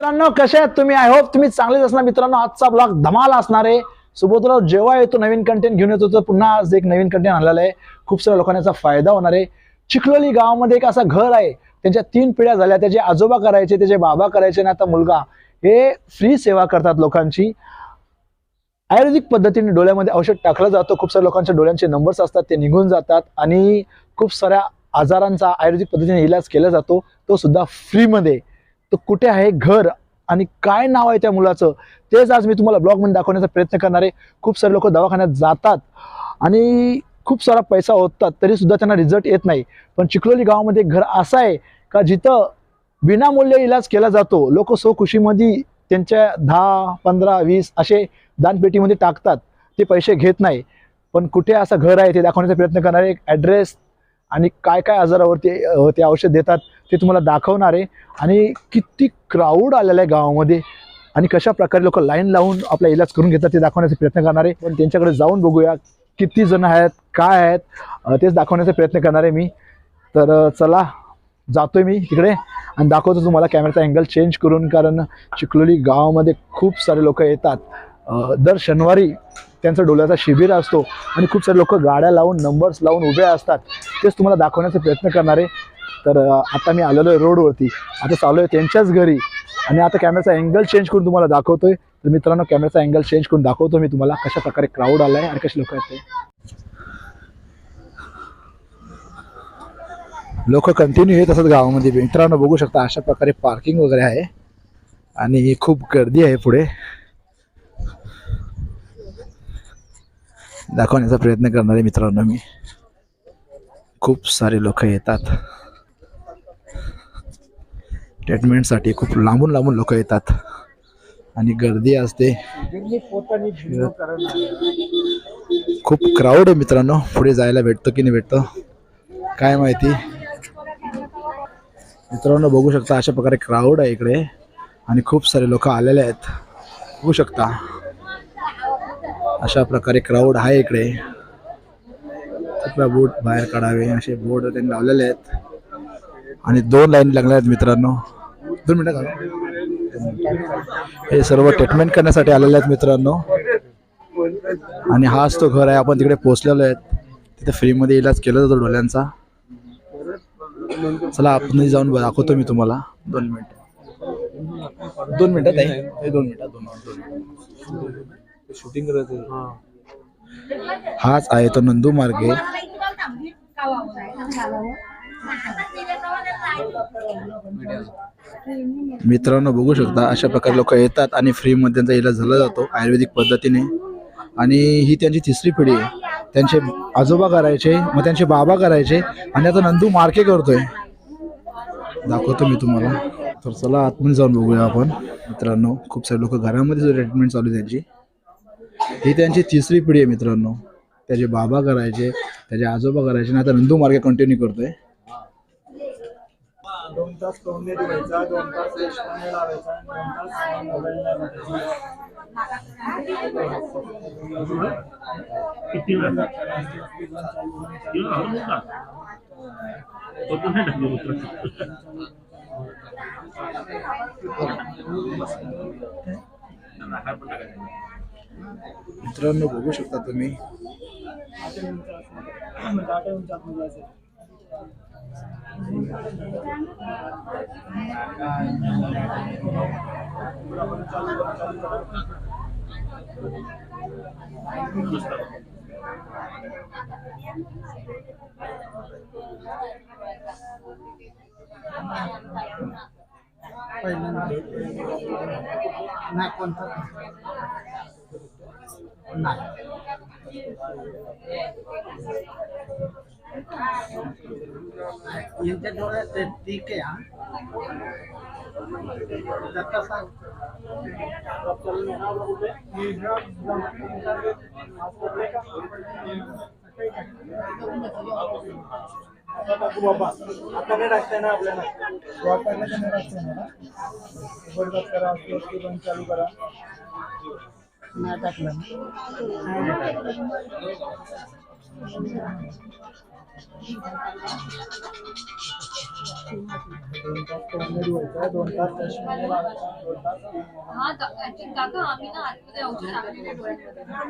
मित्रांनो कसे आहेत तुम्ही? आय होप तुम्ही चांगलेच असणार. मित्रांनो आजचा ब्लॉग धमाल असणार आहे. सुबोधराव जेव्हा येतो नवीन कंटेंट घेऊन येतो तर पुन्हा आज एक नवीन कंटेंट आणलेला आहे. खूप साऱ्या लोकांना याचा फायदा होणार आहे. चिखलोली गावामध्ये एक असं घर आहे. त्यांच्या तीन पिढ्या झाल्या. त्याचे आजोबा करायचे त्याचे बाबा करायचे आणि आता मुलगा. हे फ्री सेवा करतात लोकांची. आयुर्वेदिक पद्धतीने डोळ्यामध्ये औषध टाकलं जातं. खूप साऱ्या लोकांच्या डोळ्यांचे नंबर्स असतात ते निघून जातात. आणि खूप साऱ्या आजारांचा आयुर्वेदिक पद्धतीने इलाज केला जातो. तो सुद्धा फ्रीमध्ये तो कुठे आहे घर आणि काय नाव आहे त्या मुलाचं तेच आज मी तुम्हाला ब्लॉगमध्ये दाखवण्याचा प्रयत्न करणार आहे. खूप सारे लोक दवाखान्यात जातात आणि खूप सारा पैसा होतात तरी सुद्धा त्यांना रिझल्ट येत नाही. पण चिखलोली गावामध्ये घर असं आहे का जिथं विनामूल्य इलाज केला जातो लोक स्वखुशीमध्ये त्यांच्या दहा पंधरा वीस असे दानपेटीमध्ये टाकतात ते पैसे घेत नाही. पण कुठे असं घर आहे ते दाखवण्याचा प्रयत्न करणार आहे. एक ॲड्रेस आणि काय काय आजारावरती ते औषध देतात ते तुम्हाला दाखवणार आहे. आणि किती क्राऊड आलेला आहे गावामध्ये. आणि कशा प्रकारे लोक लाईन लावून आपला इलाज करून घेतात ते दाखवण्याचा प्रयत्न करणार आहे. पण त्यांच्याकडे जाऊन बघूया किती जण आहेत काय आहेत. तेच दाखवण्याचा प्रयत्न करणार आहे मी. तर चला जातोय मी तिकडे आणि दाखवतो तुम्हाला कॅमेराचा अँगल चेंज करून कारण चिखलोली गावामध्ये खूप सारे लोक येतात. दर शनिवारी त्यांचा डोळ्याचा शिबिर असतो आणि खूप सारे लोक गाड्या लावून नंबर्स लावून उभे असतात. तेच तुम्हाला दाखवण्याचा प्रयत्न करणारे. तर आता मी आलेलो आहे रोडवरती. आता चालू आहे त्यांच्याच घरी. आणि आता कॅमेराचा अँगल चेंज करून तुम्हाला दाखवतोय. तर मित्रांनो कॅमेराचा अँगल चेंज करून दाखवतो मी तुम्हाला कशा प्रकारे क्राऊड आलाय आणि कसे लोक आहेत ते लोक कंटिन्यू येत असतात गावामध्ये. मित्रांनो बघू शकता अशा प्रकारे पार्किंग वगैरे आहे. आणि खूप गर्दी आहे पुढे. दाखवण्याचा प्रयत्न करणार आहे मित्रांनो मी. खूप सारे लोक येतात. ट्रीटमेंटसाठी खूप लांबून लांबून लोक येतात. आणि गर्दी असते. खूप क्राऊड आहे मित्रांनो. पुढे जायला भेटतो की नाही भेटतं? काय माहिती? मित्रांनो बघू शकता अशा प्रकारे क्राऊड आहे इकडे. आणि खूप सारे लोक आलेले आहेत. बघू शकता. अशा प्रकारे क्राऊड आहे इकडे. कृपया बोट बाहेर काढावे असे बोर्ड त्यांनी लावलेले आहेत. आणि दोन लाईन लागल्या आहेत मित्रांनो. दोन मिनटं हे सर्व ट्रीटमेंट करण्यासाठी आलेले आहेत मित्रांनो. आणि हाच तो घर आहे आपण तिकडे पोहोचलेलो आहेत. तिथे फ्रीमध्ये इलाज केला जातो डोळ्यांचा. चला आपण जाऊन दाखवतो मी तुम्हाला. दोन मिनटं. दोन मिनिटात आहे दोन मिनिटात दोन मिनिटात शूटिंग करायचं हाच आहे तो नंदू मार्गे. मित्रांनो बघू शकता अशा प्रकारे लोक येतात आणि फ्रीमध्ये त्यांचा इलाज झाला जातो आयुर्वेदिक पद्धतीने. आणि ही त्यांची तिसरी पिढी आहे. त्यांचे आजोबा करायचे मग त्यांचे बाबा करायचे आणि आता नंदू मार्के करतोय. दाखवतो मी तुम्हाला. तर चला आतमध्ये जाऊन बघूया आपण. मित्रांनो खूप सारे लोक घरामध्ये ट्रीटमेंट चालू आहे त्यांची. ही त्यांची तिसरी पिढी आहे मित्रांनो. त्याचे बाबा करायचे त्याचे आजोबा करायचे आता नंदू मार्गे कंटिन्यू करतोय. दोन तास पाहुणे द्यायचा दोन तास रेशमाने लावायचा दोन तास मोबाईल किती वेळ? टाकलं मित्रांनो बघू शकता तुम्ही. नाही कोणतं? नाही यांच्या डोळ्यात ते ठीक आहे हा दत्ता सांग बाबा आता नाही टाकताय ना आपल्याला वापरलं तर नाही टाकताय ना जबरदस्त करा स्लोस्की बंद चालू करा नाही टाकलं दोन तास कॉमेडी व्हायचा दोन तास चष्म्याने लावायचा, दोन तास हा दा- actually काका आम्ही ना आतमध्ये औषध टाकलेले डोळ्यांमध्ये तुम्ही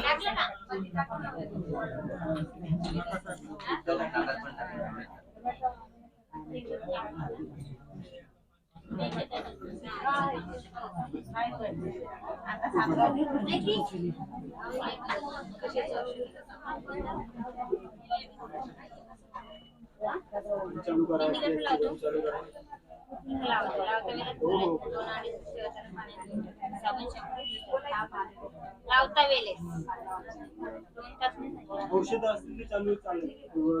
टाकलं ना? चालू करायचं चालू करायचं लावता वेळेस. औषध असतील चालू चालू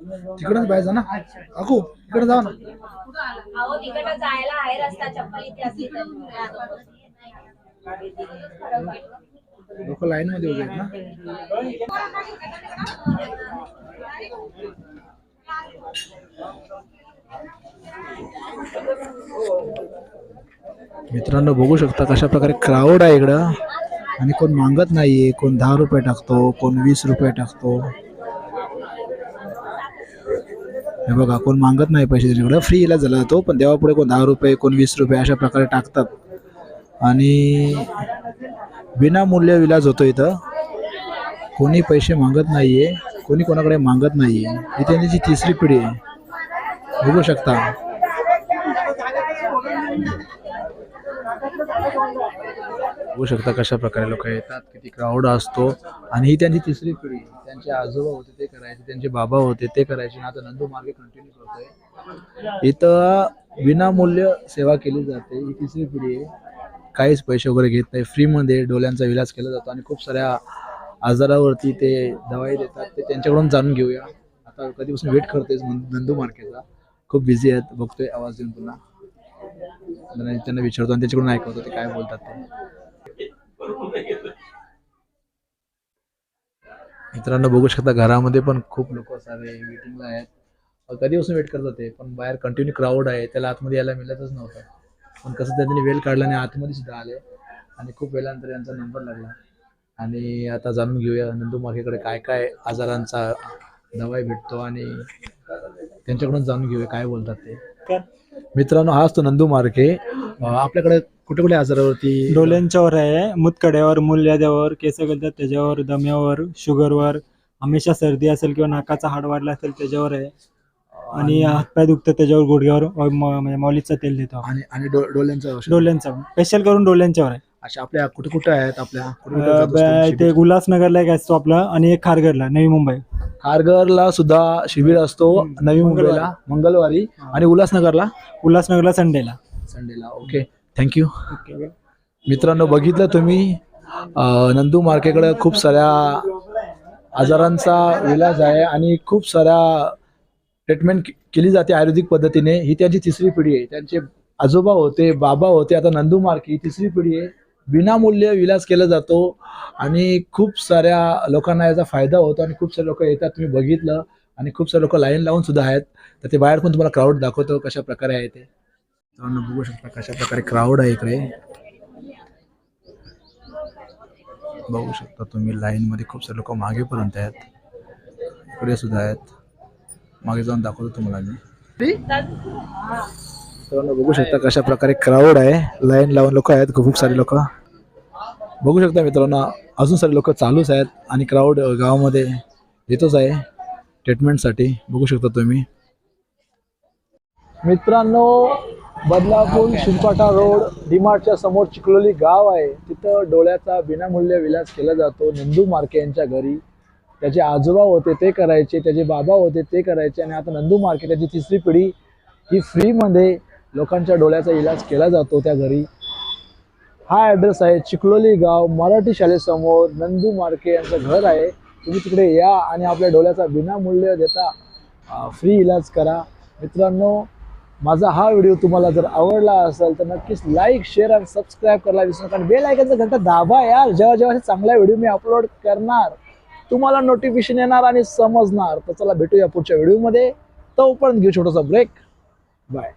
तिकडच पाहिजे ना. अकू इकडे जाऊ ना. अहो तिकडं जायला आहे रस्ता चप्पल इथे असली तर लोक लाईन मध्ये उभे आहेत ना. मित्रांनो बघू शकता कशा प्रकारे क्राऊड आहे इकडं. आणि कोण मागत नाहीये कोण दहा रुपये टाकतो कोण वीस रुपये टाकतो. हे बघा कोण मागत नाही पैसे त्याच्याकडे फ्री इलाज झाला जातो पण देवापुढे कोण दहा रुपये कोण वीस रुपये अशा प्रकारे टाकतात. आणि विनामूल्य इलाज होतो इथं. कोणी पैसे मागत नाहीये कोणी कोणाकडे मागत नाही आहे ही त्यांची तिसरी पिढी आहे. बघू शकता. बघू शकता कशा प्रकारे लोक येतात किती क्राऊड असतो. आणि ही त्यांची तिसरी पिढी त्यांचे आजोबा होते ते करायचे त्यांचे बाबा होते ते करायचे. आता नंदू मार्गे कंटिन्यू करतोय. इथं विनामूल्य सेवा केली जाते. ही तिसरी पिढी आहे. काहीच पैसे वगैरे घेत नाही. फ्रीमध्ये डोळ्यांचा इलाज केला जातो. आणि खूप साऱ्या आजारावरती ते दवाई देतात. ते त्यांच्याकडून जाणून घेऊया. आता कधीपासून वेट करतोय नंदू मार्केटचा खूप बिझी आहेत. बघतोय आवाज देऊन पुन्हा. त्यांना विचारतो आणि त्याच्याकडून ऐकवतो ते काय बोलतात ते. मित्रांनो बघू शकता घरामध्ये पण खूप लोक सारे वेटिंगला आहेत. कधीपासून वेट करत होते पण बाहेर कंटिन्यू क्राऊड आहे त्याला आतमध्ये यायला मिळतच नव्हतं. पण कसं त्यांनी वेळ काढला आणि आतमध्ये सुद्धा आले. आणि खूप वेळानंतर यांचा नंबर लागला. आणि आता जाणून घेऊया नंदू मार्केकडे काय काय आजारांचा दवाई भेटतो आणि त्यांच्याकडून जाणून घेऊया काय बोलतात ते. मित्रांनो हाच तो नंदू मार्के. आपल्याकडे कुठे कुठे आजारावरती? डोल्यांच्यावर आहे मुतकड्यावर मूल्याद्यावर केस गळतात त्याच्यावर दम्यावर शुगरवर हमेशा सर्दी असेल किंवा नाकाचा हाड वाढला असेल त्याच्यावर आहे. आणि हातपाय दुखतं त्याच्यावर गुडघ्यावर अ, म- म्हणजे मौलीचं तेल देतो आणि आणि डो- डोळ्यांचं औषध? डोल्यांचं स्पेशल करून डोल्यांच्यावर आहे. अशा आपल्या कुठे कुठे आहेत? आपल्या असतो? इथे उल्हासनगरला एक असतो आपला आणि एक खारघरला नवी मुंबई. खारघरला सुद्धा शिबिर असतो नवी मुंबईला मंगळवारी आणि उल्हासनगरला. उल्हासनगरला संडेला. संडेला ओके थँक्यू मित्रांनो बघितलं तुम्ही नंदू मार्केकडे खूप साऱ्या आजारांचा इलाज आहे आणि खूप साऱ्या ट्रीटमेंट केली जाते आयुर्वेदिक पद्धतीने. ही त्यांची तिसरी पिढी आहे. त्यांचे आजोबा होते बाबा होते आता नंदू मार्के ही तिसरी पिढी आहे. विनामूल्य इलाज केला जातो आणि खूप साऱ्या लोकांना याचा फायदा होतो आणि खूप सारे लोक येतात. तुम्ही बघितलं आणि खूप सारे लोक लाईन लावून सुद्धा आहेत. तर ते बाहेर पण तुम्हाला क्राऊड दाखवतो कशा प्रकारे आहे ते. बघू शकता कशा प्रकारे क्राऊड आहे इकडे. बघू शकता तुम्ही लाईन मध्ये खूप सारे लोक मागे पर्यंत आहेत. इकडे सुद्धा आहेत. मागे जाऊन दाखवतो तुम्हाला मी. मित्रांनो बघू शकता कशा प्रकारे क्राऊड आहे. लाईन लावून लोक आहेत खूप सारे लोक. बघू शकता मित्रांनो अजून सारे लोक चालूच आहेत आणि क्राऊड गावामध्ये येतोच आहे ट्रीटमेंटसाठी बघू शकता तुम्ही. मित्रांनो बदलापूर शिरपाटा रोड डीमार्टच्या समोर चिखलोली गाव आहे. तिथं डोळ्याचा विनामूल्य विलास केला जातो. नंदू मार्के यांच्या घरी. त्याचे आजोबा होते ते करायचे. त्याचे बाबा होते ते करायचे. आणि आता नंदू मार्के त्याची तिसरी पिढी ही फ्रीमध्ये लोकांच्या डोळ्याचा इलाज केला जातो त्या घरी. हा ॲड्रेस आहे चिखलोली गाव मराठी शाळेसमोर नंदू मार्के यांचं घर आहे. तुम्ही तिकडे या आणि आपल्या डोळ्याचा विनामूल्य देता. फ्री इलाज करा. मित्रांनो माझा हा व्हिडिओ तुम्हाला जर आवडला असेल तर नक्कीच लाईक शेअर आणि सबस्क्राईब करायला विसरू नका. बेल आयकनचा घंटा दाबा यार. जेव्हा जेव्हा चांगला व्हिडिओ मी अपलोड करणार तुम्हाला नोटिफिकेशन येणार आणि समजणार. तर चला भेटूया पुढच्या व्हिडिओमध्ये तोपर्यंत घेऊ छोटासा ब्रेक बाय